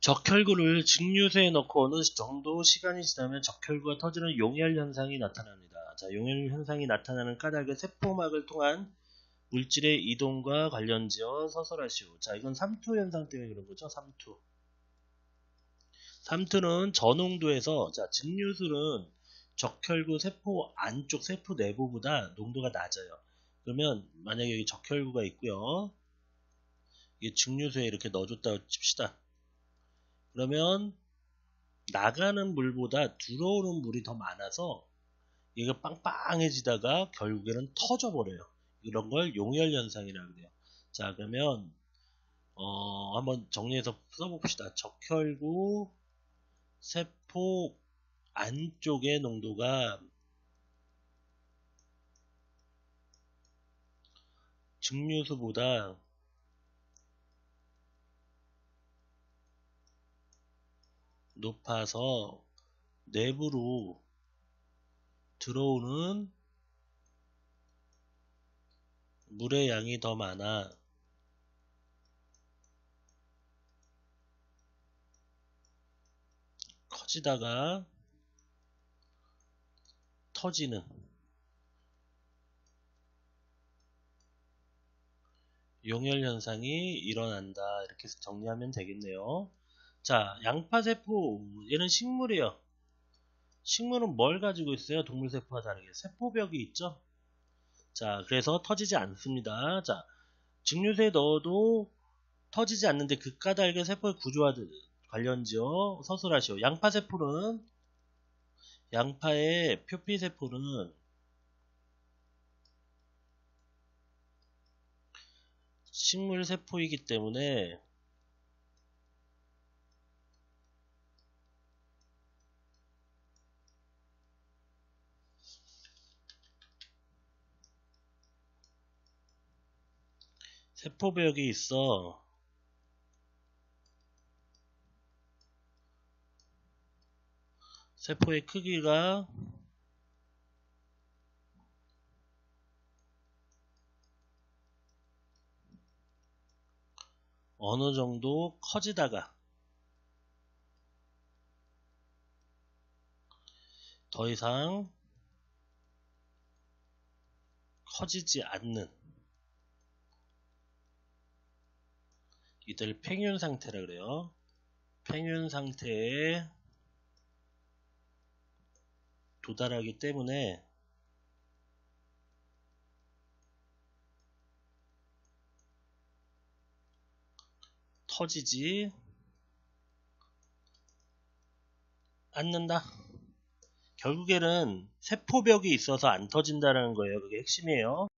적혈구를 증류소에 넣고 어느 정도 시간이 지나면 적혈구가 터지는 용혈 현상이 나타납니다. 자, 용혈 현상이 나타나는 까닭은 세포막을 통한 물질의 이동과 관련지어 서술하시오. 자, 이건 삼투 현상 때문에 그런 거죠. 삼투. 삼투는 저농도에서 자, 증류술은 적혈구 세포 안쪽 세포 내부보다 농도가 낮아요. 그러면 만약에 여기 적혈구가 있고요. 이게 증류소에 이렇게 넣어줬다고 칩시다. 그러면 나가는 물보다 들어오는 물이 더 많아서 얘가 빵빵해지다가 결국에는 터져버려요. 이런 걸 용혈 현상이라고 그래요. 자 그러면 어, 한번 정리해서 써봅시다. 적혈구 세포 안쪽의 농도가 증류수보다 높아서 내부로 들어오는 물의 양이 더 많아. 커지다가 터지는. 용혈 현상이 일어난다. 이렇게 정리하면 되겠네요 자 양파세포 얘는 식물이에요. 식물은 뭘 가지고 있어요? 동물세포와 다르게. 세포벽이 있죠? 자 그래서 터지지 않습니다. 자 증류소에 넣어도 터지지 않는데 그 까닭은 세포의 구조와 관련지어 서술하시오. 양파세포는 양파의 표피세포는 식물 세포이기 때문에 세포벽이 있어. 세포의 크기가 어느 정도 커지다가 더 이상 커지지 않는 이들 팽윤 상태라 그래요. 팽윤 상태에 도달하기 때문에 터지지 않는다. 결국에는 세포벽이 있어서 안 터진다는 거예요. 그게 핵심이에요.